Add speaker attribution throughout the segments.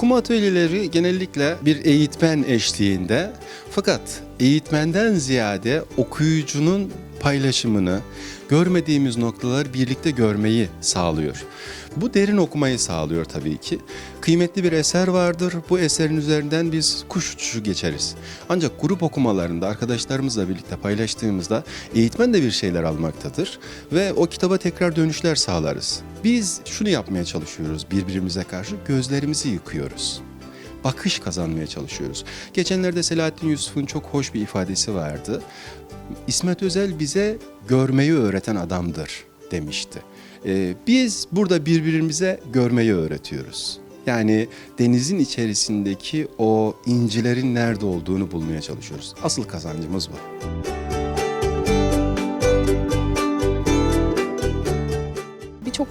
Speaker 1: Okuma atölyeleri genellikle bir eğitmen eşliğinde. Fakat eğitmenden ziyade okuyucunun paylaşımını, görmediğimiz noktaları birlikte görmeyi sağlıyor. Bu derin okumayı sağlıyor tabii ki. Kıymetli bir eser vardır. Bu eserin üzerinden biz kuş uçuşu geçeriz. Ancak grup okumalarında arkadaşlarımızla birlikte paylaştığımızda eğitmen de bir şeyler almaktadır ve o kitaba tekrar dönüşler sağlarız. Biz şunu yapmaya çalışıyoruz birbirimize karşı gözlerimizi yıkıyoruz bakış kazanmaya çalışıyoruz. Geçenlerde Selahattin Yusuf'un çok hoş bir ifadesi vardı. İsmet Özel bize görmeyi öğreten adamdır demişti. Ee, biz burada birbirimize görmeyi öğretiyoruz. Yani denizin içerisindeki o incilerin nerede olduğunu bulmaya çalışıyoruz. Asıl kazancımız bu.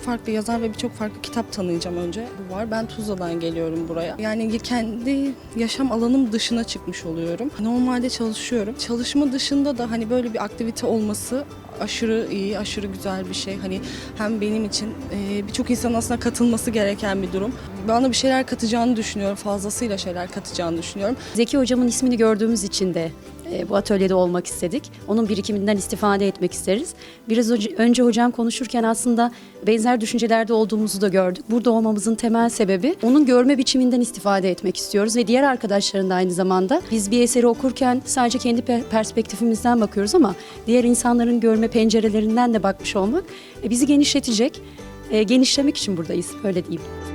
Speaker 2: Farklı yazar ve birçok farklı kitap tanıyacağım önce. Bu var. Ben Tuzla'dan geliyorum buraya. Yani kendi yaşam alanım dışına çıkmış oluyorum. Normalde çalışıyorum. Çalışma dışında da hani böyle bir aktivite olması aşırı iyi, aşırı güzel bir şey. Hani hem benim için e, birçok insan aslında katılması gereken bir durum. Bana bir şeyler katacağını düşünüyorum. Fazlasıyla şeyler katacağını düşünüyorum.
Speaker 3: Zeki hocamın ismini gördüğümüz için de e, bu atölyede olmak istedik. Onun birikiminden istifade etmek isteriz. Biraz önce, hocam konuşurken aslında benzer düşüncelerde olduğumuzu da gördük. Burada olmamızın temel sebebi onun görme biçiminden istifade etmek istiyoruz ve diğer arkadaşların da aynı zamanda biz bir eseri okurken sadece kendi pe- perspektifimizden bakıyoruz ama diğer insanların görme pencerelerinden de bakmış olmak e, bizi genişletecek. E, genişlemek için buradayız öyle diyeyim.